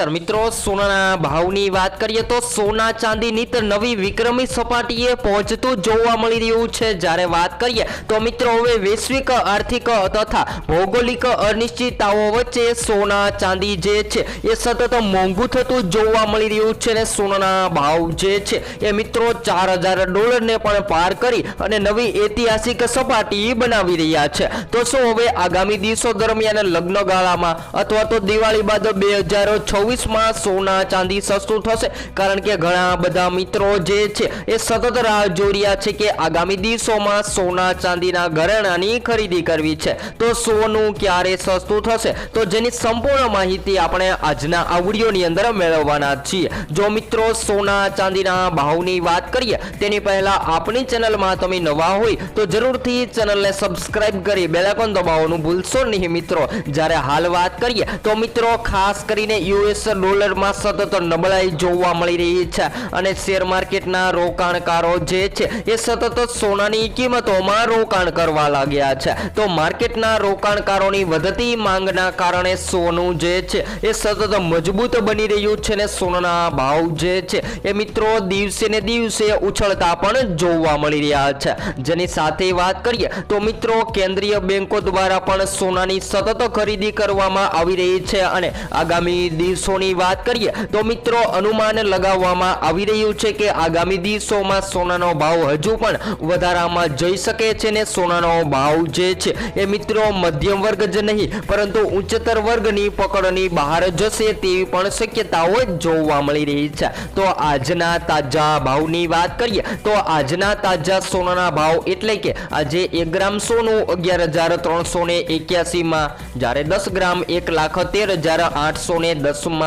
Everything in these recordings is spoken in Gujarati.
નમસ્કાર મિત્રો, સોનાના ભાવની વાત કરીએ તો સોના ચાંદી નીત નવી વિક્રમી સપાટીએ પહોંચતું જોવા મળી રહ્યું છે. જ્યારે વાત કરીએ તો મિત્રો, હવે વૈશ્વિક આર્થિક તથા ભૌગોલિક અનિશ્ચિતતાઓ વચ્ચે સોના ચાંદી જે છે, એ સતત મોંઘું થતું જોવા મળી રહ્યું છે ને સોનાના ભાવ જે છે, એ મિત્રો ચાર હજાર ડોલરને પણ પાર કરી અને નવી ઐતિહાસિક સપાટી બનાવી રહ્યા છે. તો શું હવે આગામી દિવસો દરમિયાન લગ્ન ગાળામાં અથવા તો દિવાળી બાદ બે હજાર છવ્વીસમાં સોના ચાંદી સસ્તું થશે. કારણ કે ઘણા બધા મિત્રો જે છે, એ સતત રાહ જોઈ રહ્યા છે કે આગામી દિવસોમાં સોના ચાંદીના ઘરેણાની ખરીદી કરવી છે. તો સોનું ક્યારે સસ્તું થશે? તો જેની સંપૂર્ણ માહિતી આપણે આજના આ વિડીયોની અંદર મેળવવાના છીએ. જો મિત્રો સોના ચાંદીના ભાવની વાત કરીએ, તેની પહેલા આપણી ચેનલમાં તમે નવા હોય, તો જરૂરથી ચેનલને સબસ્ક્રાઇબ કરી બેલાકોન દબાવવાનું ભૂલશો નહીં મિત્રો. જ્યારે હાલ વાત કરીએ, તો મિત્રો ખાસ કરીને યુએસ ડોલરમાં સતત નબળાઈ જોવા મળી રહી છે અને શેર માર્કેટના રોકાણકારો જે છે એ સતત સોનાની કિંમતોમાં રોકાણ કરવા લાગ્યા છે. તો માર્કેટના રોકાણકારોની વધતી માંગના કારણે સોનું જે છે એ સતત મજબૂત બની રહ્યું છે ને સોનાના ભાવ જે છે એ મિત્રો દિવસે ને દિવસે ઉછળતા પણ જોવા મળી રહ્યા છે. જેની સાથે વાત કરીએ તો મિત્રો કેન્દ્રીય બેંકો દ્વારા પણ સોનાની સતત ખરીદી કરવામાં આવી રહી છે અને આગામી દિવસોની વાત કરીએ તો મિત્રો અનુમાન લગાવવામાં આવી રહ્યું છે કે આગામી દિવસોમાં સોનાનો ભાવ હજુ પણ વધારામાં જઈ શકે છે ને સોનાનો ભાવ જે છે એ મિત્રો મધ્યમ વર્ગ જ નહીં, પરંતુ ઉચ્ચતર વર્ગની પકડની બહાર જશે તેવી પણ શક્યતાઓ જોવા મળી રહી છે. તો આજના તાજા ભાવની વાત કરીએ તો આજના તાજા સોનાના ભાવ એટલે કે આજે એક ગ્રામ સોનું અગિયાર હજાર ત્રણસો ને એક્યાસીમાં, જ્યારે દસ ગ્રામ એક લાખ તેર હજાર આઠસો ને દસમાં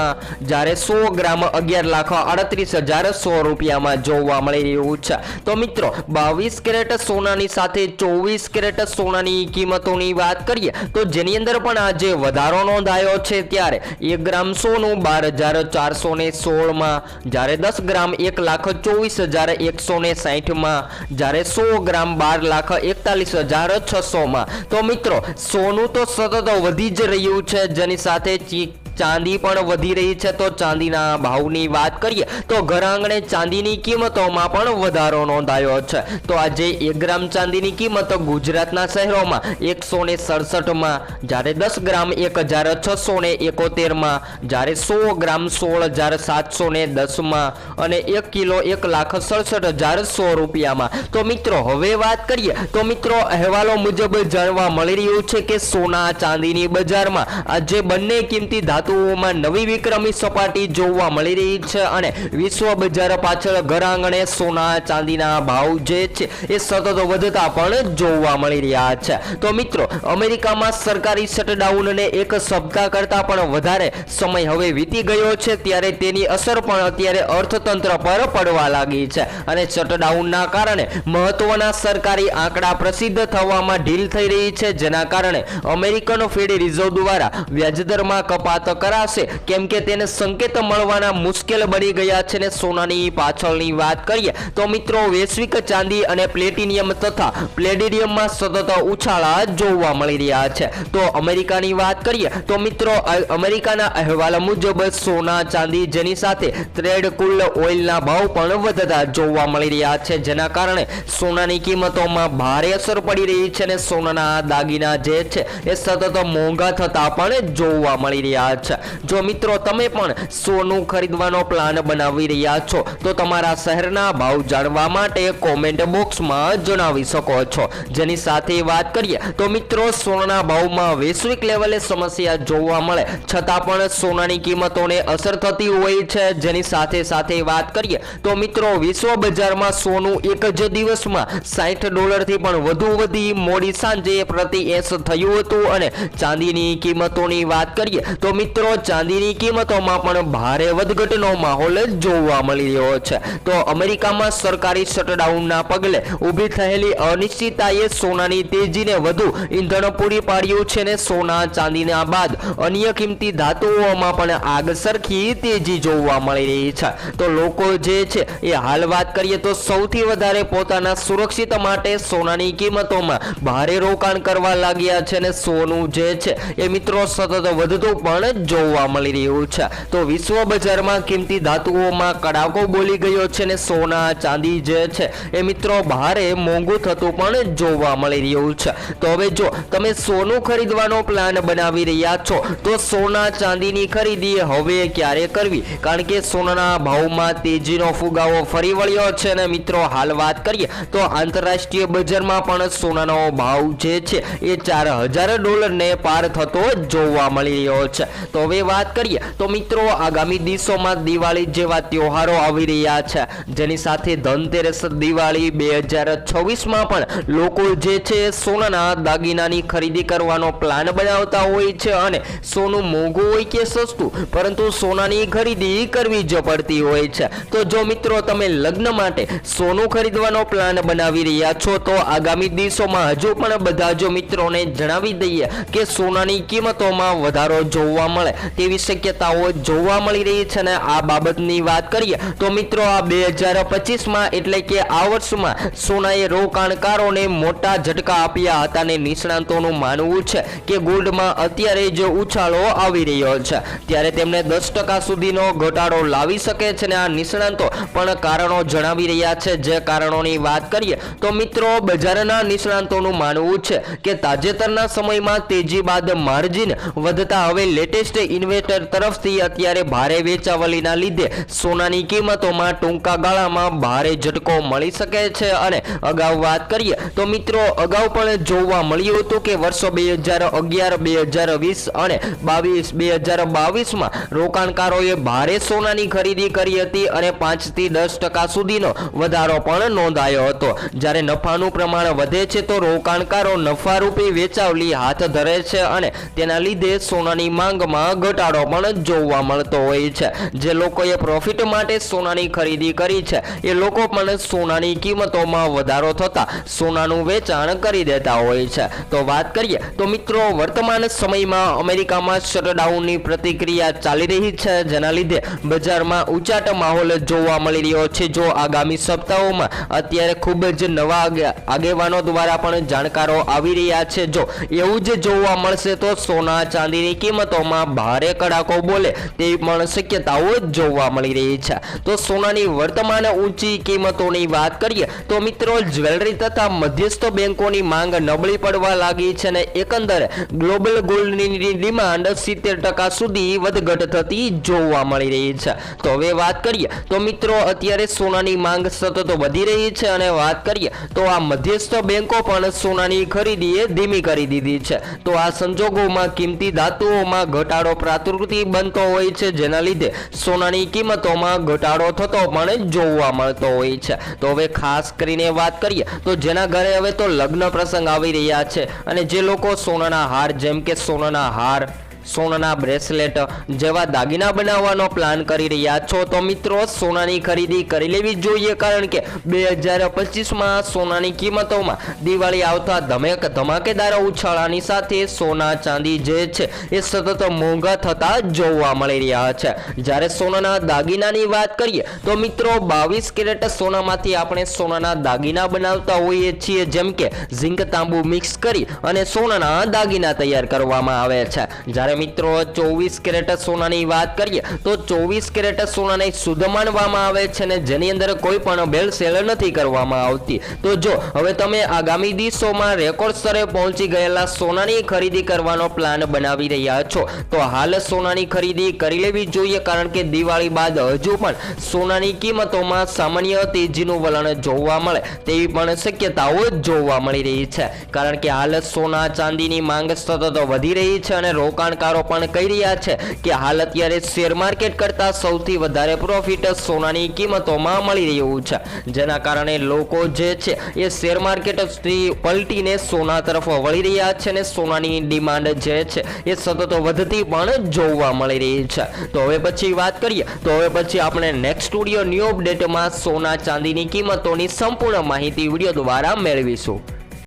જ્યારે સો ગ્રામ અગિયાર લાખ અડત્રીસ હજાર સો રૂપિયામાં જોવા મળી રહ્યું છે. તો મિત્રો, બાવીસ કેરેટ સોનાની સાથે ચોવીસ કેરેટ સોનાની કિંમતોની વાત કરીએ, તો જેની અંદર પણ આજે વધારો નોંધાયો છે ત્યારે એક ગ્રામ સોનું બાર હજાર ચારસો ને સોળમાં, જ્યારે દસ ગ્રામ એક લાખ ચોવીસ હજાર એકસો ને સાહીઠમાં જ્યારે સો ગ્રામ બાર લાખ એકતાલીસ હજાર છસોમાં. તો મિત્રો, સોનું તો સતત વધી જ રહ્યું છે, જેની સાથે ચી ચાંદી પણ વધી રહી છે. તો ચાંદીના ભાવની વાત કરીએ, તો ઘર આંગણે ચાંદીની કિંમતોમાં પણ વધારો નોંધાયો છે. તો આજે એક ગ્રામ ચાંદીની કિંમત ગુજરાતના શહેરોમાં એકસો ને સડસઠમાં, જ્યારે દસ ગ્રામ એક હજાર છસો ને એકોતેરમાં, જ્યારે સો ગ્રામ સોળ હજાર સાતસો ને દસમાં અને એક કિલો એક લાખ સડસઠ હજાર સો રૂપિયામાં. તો મિત્રો, હવે વાત કરીએ, તો મિત્રો, અહેવાલો મુજબ જાણવા મળી રહ્યું છે કે સોના ચાંદીની બજારમાં આજે બંને કિંમતી ધાતુઓમાં નવી વિક્રમી સપાટી જોવા મળી રહી છે અને વિશ્વ બજાર પાછળ ઘર આંગણે સોના, ચાંદીના ભાવ જે છે એ સતત વધતા પણ જોવા મળી રહ્યા છે. તો મિત્રો, અમેરિકામાં સરકારી શટડાઉનને એક સપ્તાહ કરતાં પણ વધારે સમય હવે વીતી ગયો છે, ત્યારે તેની અસર પણ અત્યારે અર્થતંત્ર પર પડવા લાગી છે અને શટડાઉનના કારણે મહત્વના સરકારી આંકડા પ્રસિદ્ધ થવામાં ઢીલ થઈ રહી છે, જેના કારણે અમેરિકન ફેડ રિઝર્વ દ્વારા વ્યાજદરમાં કપાત કરાશે. કેમ કે તેને સંકેત મળવાના મુશ્કેલ બની ગયા છે ને સોનાની પાછળની વાત કરીએ તો મિત્રો વૈશ્વિક ચાંદી અને પ્લેટિનિયમ તથા પ્લેડિનિયમમાં સતત ઉછાળા જોવા મળી રહ્યા છે. તો અમેરિકાની વાત કરીએ તો મિત્રો અમેરિકાના અહેવાલ મુજબ સોના ચાંદી જેની સાથે ટ્રેડ કુલ ઓઇલના ભાવ પણ વધતા જોવા મળી રહ્યા છે. જેના કારણે સોનાની કિંમતોમાં ભારે અસર પડી રહી છે ને સોનાના દાગીના જે છે એ સતત મોંઘા થતા પણ જોવા મળી રહ્યા છે. જો મિત્રો, તમે પણ સોનું ખરીદવાનો પ્લાન બનાવી રહ્યા છો, તો તમારા શહેરના ભાવ જાણવા માટે કોમેન્ટ બોક્સમાં જણાવી શકો છો. જેની સાથે વાત કરીએ, તો મિત્રો, સોનાના ભાવમાં વૈશ્વિક લેવલે સમસ્યા જોવા મળે. છતાં પણ સોનાની કિંમતોને અસર થતી હોય છે. જેની સાથે સાથે વાત કરીએ, તો મિત્રો, વિશ્વ બજારમાં સોનું એક જ દિવસમાં સાઠ ડોલરથી પણ વધુ વધી. મોડી સાંજે પ્રતિ એસ થયું હતું અને ચાંદીની કિંમતોની વાત કરીએ, તો મિત્રો ચાંદીની કિંમતોમાં પણ ભારે વધઘટનો માહોલ જોવા મળી રહ્યો છે. તો અમેરિકામાં સરકારી શટડાઉનના પગલે ઊભી થયેલી અનિશ્ચિતતાએ સોનાની તેજીને વધુ ઈંધણ પૂરી પાડ્યું છે ને સોના ચાંદીના બાદ અન્ય કિંમતી ધાતુઓમાં પણ આગ સરખી તેજી જોવા મળી રહી છે. તો લોકો જે છે, એ હાલ વાત કરીએ તો સૌથી વધારે પોતાના સુરક્ષિત માટે સોનાની કિંમતોમાં ભારે રોકાણ કરવા લાગ્યા છે ને સોનું જે છે, એ મિત્રો સતત વધતું પણ જોવા મળી રહ્યું છે. તો વિશ્વ બજારમાં કિંમતી ધાતુઓમાં કડાકો બોલી ગયો છે ને સોના, ચાંદી જે છે એ મિત્રો ભારે મોંઘું થતું પણ જોવા મળી રહ્યું છે. તો હવે જો તમે સોનું ખરીદવાનો પ્લાન બનાવી રહ્યા છો, તો સોના, ચાંદીની ખરીદી હવે ક્યારે કરવી? કારણ કે સોનાના ભાવમાં તેજીનો ફુગાવો ફરી વળ્યો છે ને મિત્રો, હાલ વાત કરીએ, તો આંતરરાષ્ટ્રીય બજારમાં પણ સોનાનો ભાવ જે છે એ ચાર હજાર ડોલરને પાર થતો જોવા મળી રહ્યો છે. તો હવે વાત કરીએ. તો મિત્રો, આગામી દિવસોમાં દિવાળી જેવા તહેવારો આવી રહ્યા છે. જેની સાથે ધનતેરસ દિવાળી બે હજાર છવ્વીસમાં પણ લોકો જે છે સોનાના દાગીનાની ખરીદી કરવાનો પ્લાન બનાવતા હોય છે અને સોનું મોંઘું હોય કે સસ્તું, પરંતુ સોનાની ખરીદી કરવી જ પડતી હોય છે. તો જો મિત્રો, તમે લગ્ન માટે સોનું ખરીદવાનો પ્લાન બનાવી રહ્યા છો, તો આગામી દિવસોમાં હજુ પણ બધા જો મિત્રોને જણાવી દઈએ કે સોનાની કિંમતોમાં વધારો જોવા મળે તેવી શક્યતાઓ જોવા મળી રહી છે ને આ બાબતની વાત કરીએ તો મિત્રો આ બે હજાર પચીસમાં એટલે કે આ વર્ષમાં સોનાએ રોકાણકારોને મોટા ઝટકા આપ્યા હતા અને નિષ્ણાંતોનું માનવું છે કે ગોલ્ડમાં અત્યારે જે ઉછાળો આવી રહ્યો છે. ત્યારે તેમને દસ ટકા સુધીનો ઘટાડો લાવી શકે છે ને આ નિષ્ણાંતો પણ કારણો જણાવી રહ્યા છે. જે કારણોની વાત કરીએ તો મિત્રો બજારના નિષ્ણાંતોનું માનવું છે કે તાજેતરના સમયમાં તેજી બાદ માર્જિન વધતા હવે લેટેસ્ટ ઇન્વેસ્ટર તરફથી અત્યારે ભારે વેચાવલીના લીધે સોનાની કિંમતોમાં ટૂંકા ગાળામાં ભારે ઝટકો મળી શકે છે. અને અગાઉ વાત કરીએ તો મિત્રો, અગાઉ પણ જોવા મળ્યું હતું કે વર્ષો બે હજાર અગિયાર, બે હજાર વીસ અને બાવીસ, બે હજાર બાવીસમાં રોકાણકારોએ ભારે સોનાની ખરીદી કરી હતી અને પાંચથી દસ ટકા સુધીનો વધારો પણ નોંધાયો હતો. જ્યારે નફાનું પ્રમાણ વધે છે તો રોકાણકારો નફારૂપી વેચાવલી હાથ ધરે છે અને તેના લીધે સોનાની માંગમાં ઘટાડો પણ જોવા મળતો હોય છે. જે લોકોએ પ્રોફિટ માટે સોનાની ખરીદી કરી છે, એ લોકો પણ સોનાની કિંમતોમાં વધારો થતા સોનાનું વેચાણ કરી દેતા હોય છે. તો વાત કરીએ, તો મિત્રો, વર્તમાન સમયમાં અમેરિકામાં શટડાઉનની પ્રતિક્રિયા ચાલી રહી છે. જેના લીધે બજારમાં ઉચાટ માહોલ જોવા મળી રહ્યો છે. જો આગામી સપ્તાહોમાં અત્યારે ખૂબ જ નવા આગેવાનો દ્વારા પણ જાણકારો આવી રહ્યા છે. જો એવું જ જોવા મળશે, તો સોના ચાંદીની કિંમતોમાં ભારે કડાકો બોલે તેવી પણ શક્યતાઓ જોવા મળી રહી છે. તો સોનાની વર્તમાન ઊંચી કિંમતોની વાત કરીએ તો મિત્રો જ્વેલરી તથા મધ્યસ્થ બેન્કોની માંગ નબળી પડવા લાગી છે અને એકંદરે ગ્લોબલ ગોલ્ડની ડિમાન્ડ સિત્તેર ટકા સુધી વધઘટ થતી જોવા મળી રહી છે. તો હવે વાત કરીએ તો મિત્રો અત્યારે સોનાની માંગ સતત વધી રહી છે અને વાત કરીએ તો આ મધ્યસ્થ બેન્કો પણ સોનાની ખરીદીએ ધીમી કરી દીધી છે. તો આ સંજોગોમાં કિંમતી ધાતુઓમાં ઘટાડો પ્રાકૃતિક બનતો હોય છે, જેના લીધે સોનાની કિંમતોમાં ઘટાડો થતો પણ જોવા મળતો હોય છે. તો હવે ખાસ કરીને વાત કરીએ, તો જેના ઘરે હવે તો લગ્ન પ્રસંગ આવી રહ્યા છે અને જે લોકો સોનાના હાર, જેમ કે સોનાના હાર સોનાના બ્રેસલેટ જેવા દાગીના બનાવવાનો પ્લાન કરી રહ્યા છો. તો મિત્રો, સોનાની ખરીદી કરી લેવી જોઈએ કારણ કે બે હજાર પચીસમાં સોનાની કિંમતોમાં દિવાળી આવતા ધમેક ધમાકેદાર ઉછાળાની સાથે સોના ચાંદી જે છે એ સતત મોંઘા થતા જોવા મળી રહ્યા છે. જ્યારે સોનાના દાગીનાની વાત કરીએ, તો મિત્રો, બાવીસ કેરેટ સોનામાંથી આપણે સોનાના દાગીના બનાવતા હોઈએ છીએ. જેમ કે ઝીંક તાંબુ મિક્સ કરી અને સોનાના દાગીના તૈયાર કરવામાં આવે છે. જ્યારે મિત્રો, ચોવીસ કેરેટ સોનાની વાત કરીએ, તો ચોવીસ કેરેટ સોનાને શુદ્ધ માનવામાં આવે છે ને જેની અંદર કોઈ પણ બેલ સેલ નથી કરવામાં આવતી. તો જો, હવે તમે આગામી દિવસોમાં રેકોર્ડ સ્તરે પહોંચી ગયેલા સોનાની ખરીદી કરવાનો પ્લાન બનાવી રહ્યા છો, તો હાલ સોનાની ખરીદી કરી લેવી જોઈએ, કારણ કે દિવાળી બાદ હજુ પણ સોનાની કિંમતોમાં સામાન્ય તેજીનું વલણ જોવા મળે, તેવી પણ શક્યતાઓ જોવા મળી રહી છે. કારણ કે હાલ સોના ચાંદીની માંગ સતત વધી રહી છે અને રોકાણકારો પણ કહી રહ્યા છે કે હાલ અત્યારે શેર માર્કેટ કરતાં સૌથી વધારે પ્રોફિટ સોનાની કિંમતોમાં મળી રહ્યું છે. જેના કારણે લોકો જે છે એ શેર માર્કેટથી પલટીને સોના તરફ વળી રહ્યા છે અને સોનાની ડિમાન્ડ જે છે એ સતત વધતી પણ જોવા મળી રહી છે. તો હવે પછી વાત કરીએ, તો હવે પછી આપણે નેક્સ્ટ સ્ટુડિયો ન્યૂ અપડેટમાં સોના ચાંદીની કિંમતોની સંપૂર્ણ માહિતી વીડિયો દ્વારા મેળવીશું.